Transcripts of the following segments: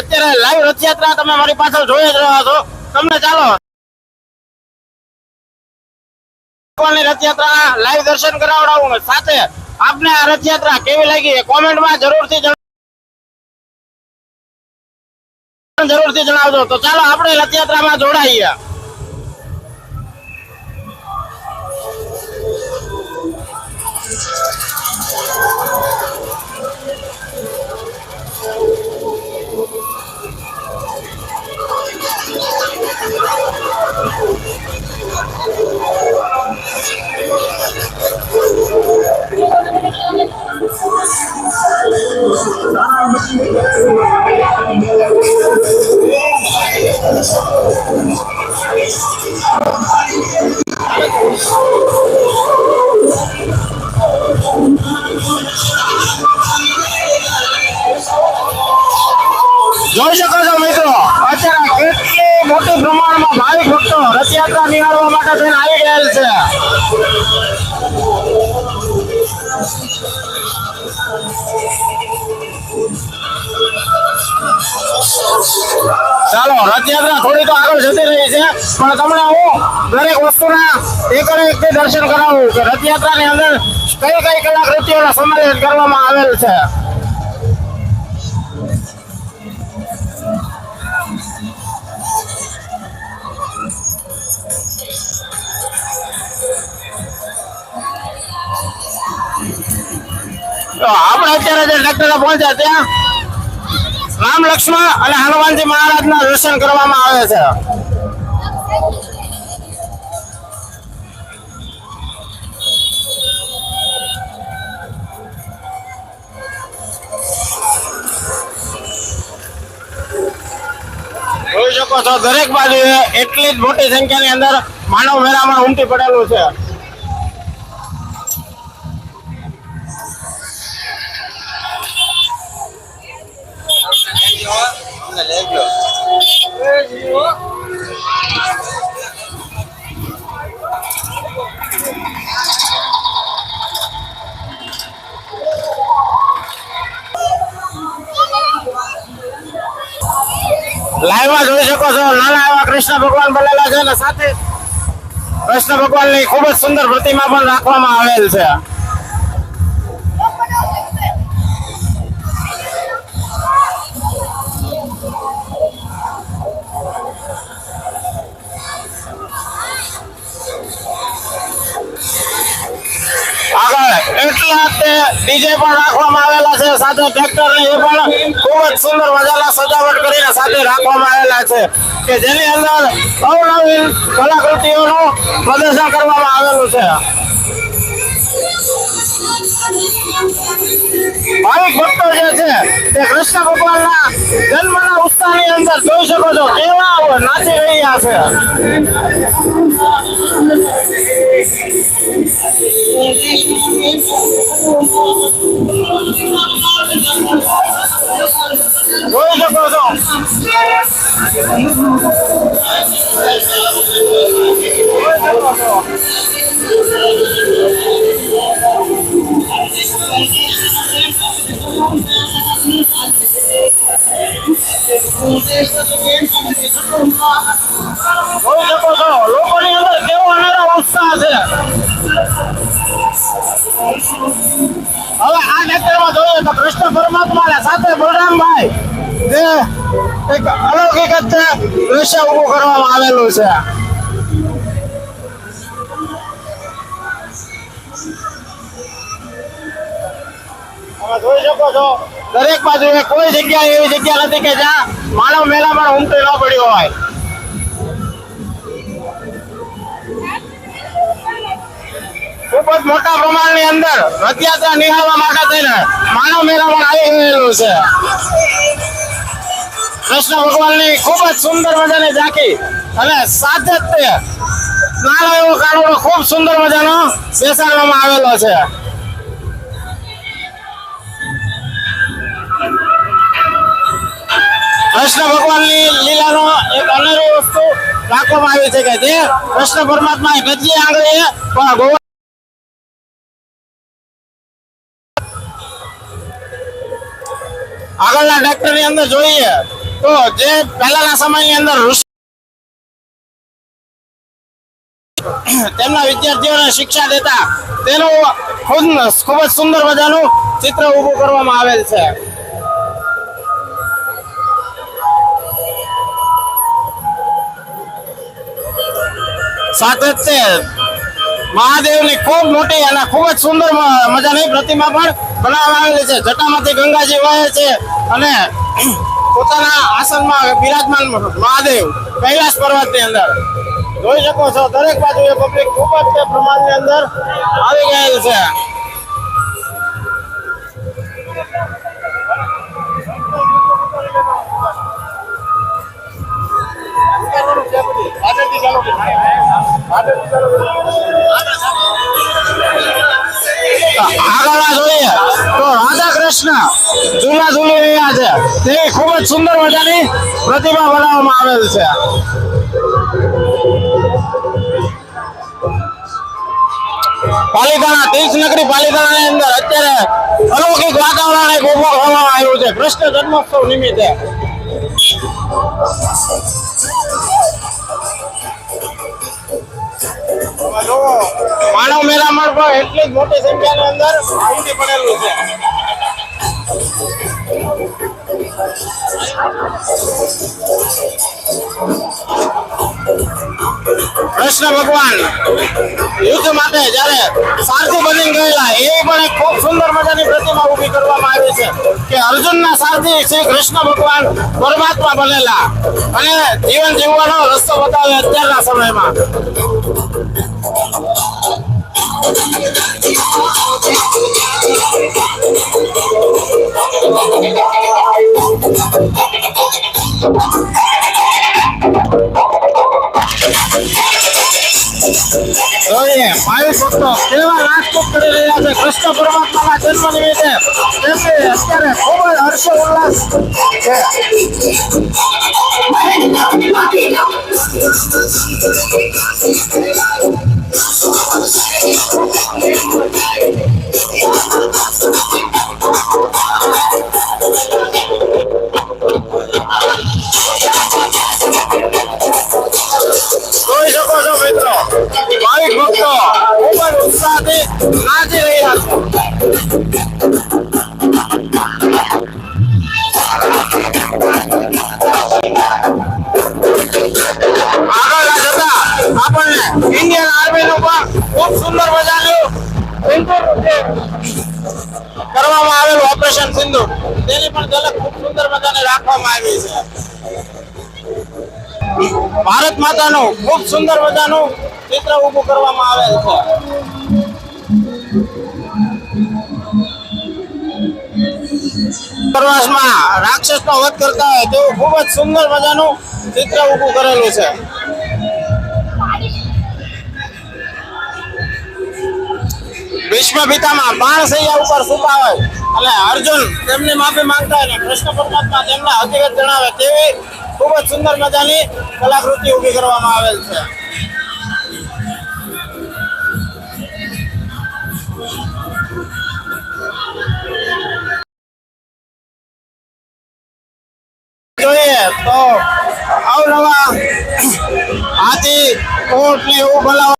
અત્યારે લાઈવ રથયાત્રા તમે મારી પાછળ જોઈ જ રહ્યા છો. તમને ચાલો. ભગવાનની લાઈવ દર્શન કરાવડાવું સાથે આપને આ રથયાત્રા કેવી લાગી એ કોમેન્ટમાં જરૂરથી જરૂરથી જણાવજો. તો ચાલો આપણે રથયાત્રામાં જોડાઈએ. ચાલો, રથયાત્રા થોડી તો આગળ જતી રહી છે, પણ તમને હું દરેક વસ્તુના એક એક દર્શન કરાવું કે રથયાત્રાની અંદર કઈ કઈ કલાકૃતિઓનો સમાવેશ કરવામાં આવેલ છે? આપણે અત્યારે જે ટ્રેક્ટર પહોંચ્યા ત્યાં, રામ લક્ષ્મણ અને હનુમાનજી મહારાજના દર્શન કરવામાં આવે છે. જોઈ શકો છો, દરેક બાજુએ એટલી જ મોટી સંખ્યાની અંદર માનવ મેળામાં ઉમટી પડેલું છે. લાઈવમાં જોઈ શકો છો, નાના એવા કૃષ્ણ ભગવાન બનેલા છે અને સાથે કૃષ્ણ ભગવાનની ખૂબ જ સુંદર પ્રતિમા પણ રાખવામાં આવેલ છે. એટલા તે ડીજે પણ રાખવામાં આવેલા છે. સાથે એ પણ ખૂબ જ સુંદર મજાના સજાવટ કરીને સાથે રાખવામાં આવેલા છે કે જેની અંદર અવનવીન કલાકૃતિઓનું પ્રદર્શન કરવામાં આવેલું છે. જે છે, તે કૃષ્ણ ભગવાનના જન્મના ઉત્સાહની અંદર જોઈ શકો છો કેવા નાચી રહ્યા છે. જોઈ શકો છો જોઈ શકો છો લોકોની અંદર કેવો અનેરો ઉત્સાહ છે હવે આ નેત્રમાં જોયું તો કૃષ્ણ પરમાત્મા સાથે બલરામભાઈ જે એક અલૌકિક જ દ્રશ્ય ઊભું કરવામાં આવેલું છે. જોઈ શકો છો, દરેક બાજુ કોઈ જગ્યા એવી જગ્યા નથી કે જ્યાં માનવ મેળામાં ઉમટી ન પડ્યો હોય. ખૂબ જ મોટા પ્રમાણની અંદર રથયાત્રા નિહાળવા માટે થઈને માનવ મેળામાં આવી ગયેલું છે. કૃષ્ણ ભગવાનની ખૂબ જ સુંદર મજાની ઝાંકી અને તે નાનો એવો કાળોડો ખૂબ સુંદર મજાનો બેસાડવામાં આવેલો છે. કૃષ્ણ ભગવાનની લીલાનો એક અનેરો વસ્તુ રાખવામાં આવી છે કે જે કૃષ્ણ પરમાત્મા ગજી આંગળીએ પણ આગળના ટ્રેક્ટરની અંદર જોઈએ તો જે પહેલાના સમયની અંદર તેમના વિદ્યાર્થીઓને શિક્ષા દેતા તેનું ખુદ ખૂબ જ સુંદર મજાનું ચિત્ર ઊભું કરવામાં આવેલ છે. સાથે જ તે મહાદેવની ખૂબ મોટી અને ખૂબ જ સુંદર મજાની પ્રતિમા પણ બનાવવામાં આવેલી છે. જટામાંથી ગંગાજી વહે છે અને પોતાના આસનમાં બિરાજમાન મહાદેવ કૈલાસ પર્વતની અંદર. જોઈ શકો છો, દરેક બાજુ એ પબ્લિક ખૂબ જ તે પ્રમાણની અંદર આવી ગયેલ છે. આગળ ઝૂલા ઝૂલી રહ્યા છે. તે ખૂબ જ સુંદર મજાની પ્રતિમા બનાવવામાં આવેલ છે. પાલિતાણા, તીર્થનગરી પાલિતાણાની અંદર અત્યારે અલૌકિક વાતાવરણ એક ઊભો કરવામાં આવ્યું છે. કૃષ્ણ જન્મોત્સવ નિમિત્તે. માનવ મેળામાં પણ એટલી જ મોટી સંખ્યાની અંદર પડેલું છે. કૃષ્ણ ભગવાન, યુદ્ધ માટે જ્યારે સારથી બની ગયેલા એવી પણ એક ખૂબ સુંદર મજાની પ્રતિમા ઊભી કરવામાં આવી છે કે અર્જુનના સારથી શ્રી કૃષ્ણ ભગવાન પરમાત્મા બનેલા. અને જીવન જીવવાનો રસ્તો બતાવે અત્યારના સમયમાં. ભાવિક ભક્તો કેવા રાજકોટ કરી રહ્યા છે? કૃષ્ણ પરમાત્માના જન્મ નિમિત્તે. અત્યારે ખૂબ જ હર્ષ ઉલ્લાસ છે. જોઈ કરવામાં આવેલું ઓપરેશન સિંધુ. તેની પણ ઝલક ખૂબ સુંદર મજાને રાખવામાં આવી છે. ભારત માતાનું ખૂબ સુંદર મજાનું ચિત્ર ઊભું કરવામાં આવેલ છે. પ્રવાસમાં રાક્ષસનો વધ કરતા હોય તેવું ખૂબ જ સુંદર મજાનું ચિત્ર ઊભું કરેલું છે. ભીષ્મ પિતામાં બાણ સૈયા ઉપર સુતા હોય અને અર્જુન તેમની માફી માંગતા અને કૃષ્ણ પરમાત્મા તેમના હકીકત જણાવે તેવી ખૂબ જ સુંદર મજાની કલાકૃતિ ઊભી કરવામાં આવેલ છે. જોઈએ તો અવનવા હાથી ઊંટ ને એવું બોલાવ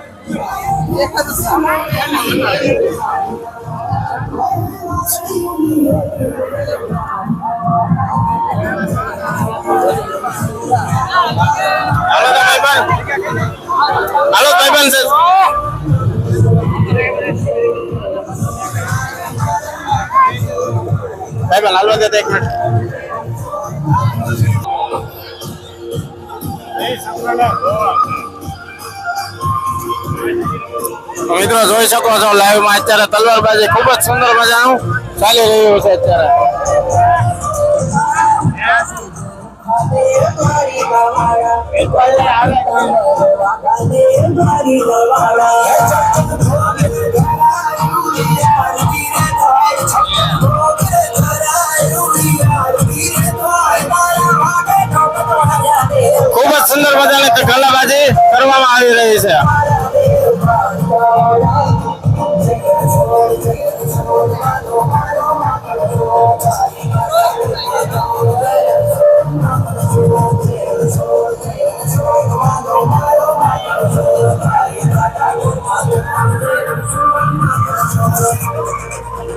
અત્યારે આ હાલો ભાઈ હાલો તો ભાઈબંધ હાલો મિત્રો જોઈ શકો છો લાઈવમાં અત્યારે તલવારબાજી ખૂબ જ સુંદર મજાનું ચાલી રહ્યું છે અત્યારે. ખૂબ જ સુંદર મજાની ગલાબાજી કરવામાં આવી રહી છે.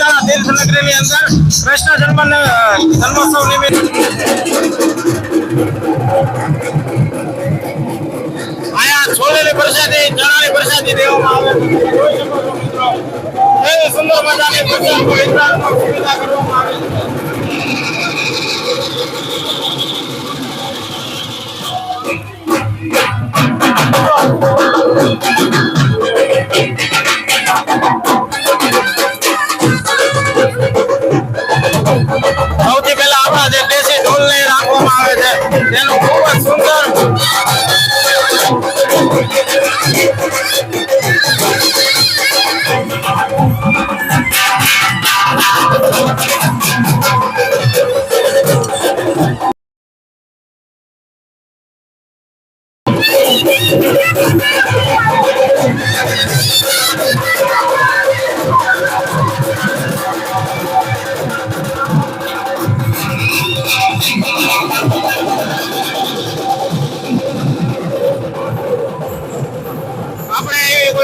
અત્યારે પાલિતાણા તીર્થ નગરીની અંદર કૃષ્ણ જન્મ જન્મોત્સવ નિમિત્ત. આયા છોલેલી પ્રસાદી ચણાની પ્રસાદી દેવામાં આવે. સુંદર મજાની પ્રસાદ વિતરણની સુવિધા કરવામાં આવે છે. Давай.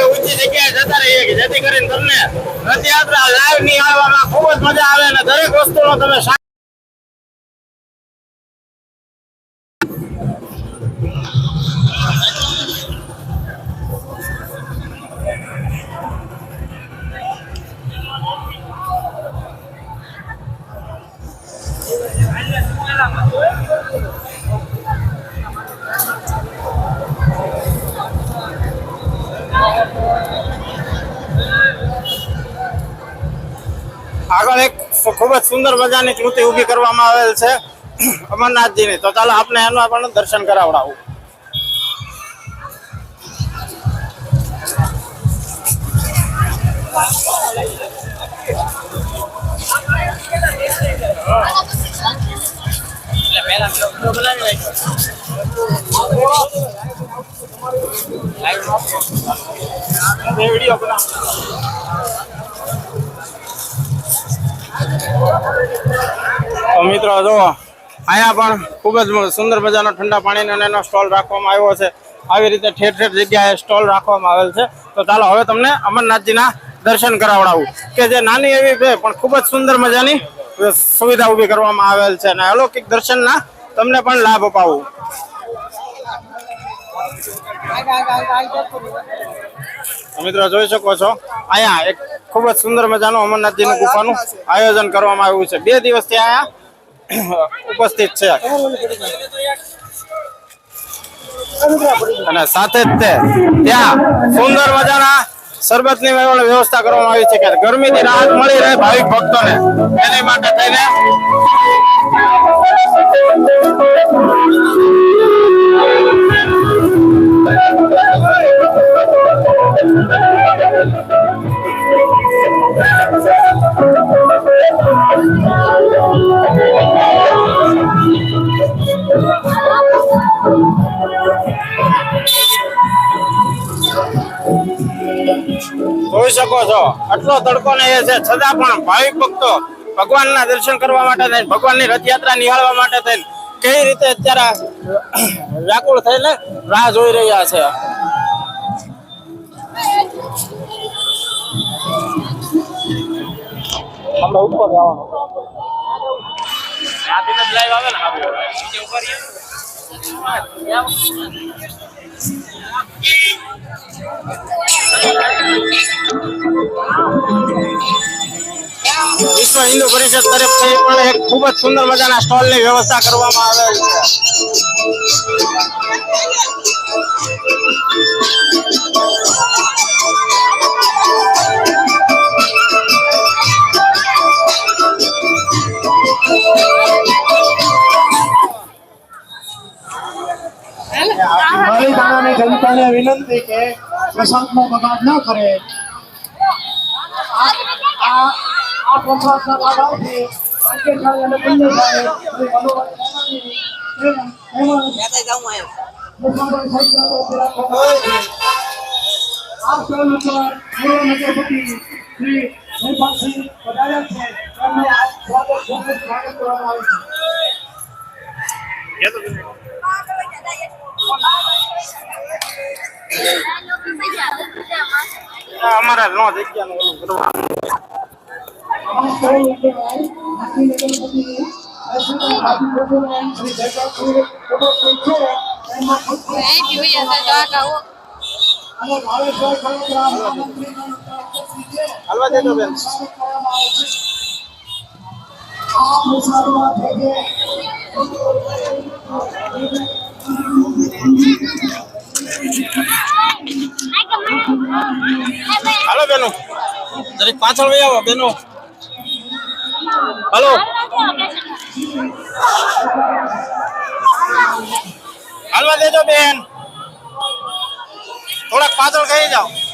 ઊંચી જગ્યાએ જતા રહીએ જેથી કરીને તમને રથયાત્રા લાઈવ આવવામાં ખૂબ જ મજા આવે અને દરેક વસ્તુનો તમે આગળ એક ખૂબ જ સુંદર મજાની કૃતિ ઊભી કરવામાં આવેલ છે. અમરનાથજીની. તો ચાલો આપણે એનું પણ દર્શન કરાવડાવું. વીડિયો બનાવ. તો મિત્રો જો, અહીંયા પણ ખૂબ જ સુંદર મજાનો ઠંડા પાણીનો એનો સ્ટોલ રાખવામાં આવ્યો છે. આવી રીતે ઠેર ઠેર જગ્યાએ સ્ટોલ રાખવામાં આવેલ છે. તો ચાલો હવે તમને અમરનાથજીના દર્શન કરાવડાવું. કે જે નાની એવી છે પણ ખૂબ જ સુંદર મજાની સુવિધા ઊભી કરવામાં આવેલ છે અને અલૌકિક દર્શનના તમને પણ લાભ અપાવું. મિત્રો જોઈ શકો છો, અહીંયા એક ખૂબ જ સુંદર મજાનું અમરનાથજીની ગુફાનું આયોજન કરવામાં આવ્યું છે. બે દિવસથી અહીંયા ઉપસ્થિત છે. અને સાથે જ તે ત્યાં સુંદર મજાના શરબતની વ્યવસ્થા કરવામાં આવી છે કે ગરમીથી રાહત મળી રહે ભાવિક ભક્તોને. એની માટે થઈને જોઈ શકો છો. આટલો તડકો ને એ છે છતાં પણ ભાવિક ભક્તો ભગવાનના દર્શન કરવા માટે થઈને, ભગવાનની રથયાત્રા નિહાળવા માટે થઈને, કઈ રીતે અત્યારે વ્યાકુળ થઈને રાહ જોઈ રહ્યા છે. આપણે ઉપર જવાનું. વિશ્વ હિન્દુ પરિષદ તરફથી પણ એક ખૂબ જ સુંદર મજાના સ્ટોલની વ્યવસ્થા કરવામાં આવેલ છે. જનતાને વિનંતી કે પ્રસાદનો બગાડ ન કરે આ આ આ પ્રસાદના લાભાર્થી ભાગ્યશાળી અને પુણ્યશાળી શ્રી મનોહર સેનાની એમ- એમાં મુસાફર સંખ્યાનો ઊભી રાખવામાં આવે છે. આ સ્ટોલ ઉપર પૂર્વ નગરપતિ શ્રી જયપાલસિંહ પધાર્યા છે એમનું આ સ્વાગત ખૂબ જ સ્વાગત કરવામાં આવે છે આ અમારે નો જગ્યાનું ઓલું કરવાનું આ સ્ટોલ ઉપર આખી નગરપતિની દર્શના બાજુ પ્રભુરામ શ્રી જયપાલસિંહ ઉપસ્થિત છે એમાં ખૂબ ખૂબ અને ભાવેશભાઈ ખડોદરા મહામંત્રીના ઉપસ્થિત છે હાલવા દેજો બેન સ્વાગત કરવામાં આવે છે આ પ્રસાદમાં જે જે હાલો બેનો. જરીક પાછળ વહી આવો, બેનો. હાલો. હાલવા દેજો બેન. થોડાક પાછળ ખાઈ જાઓ.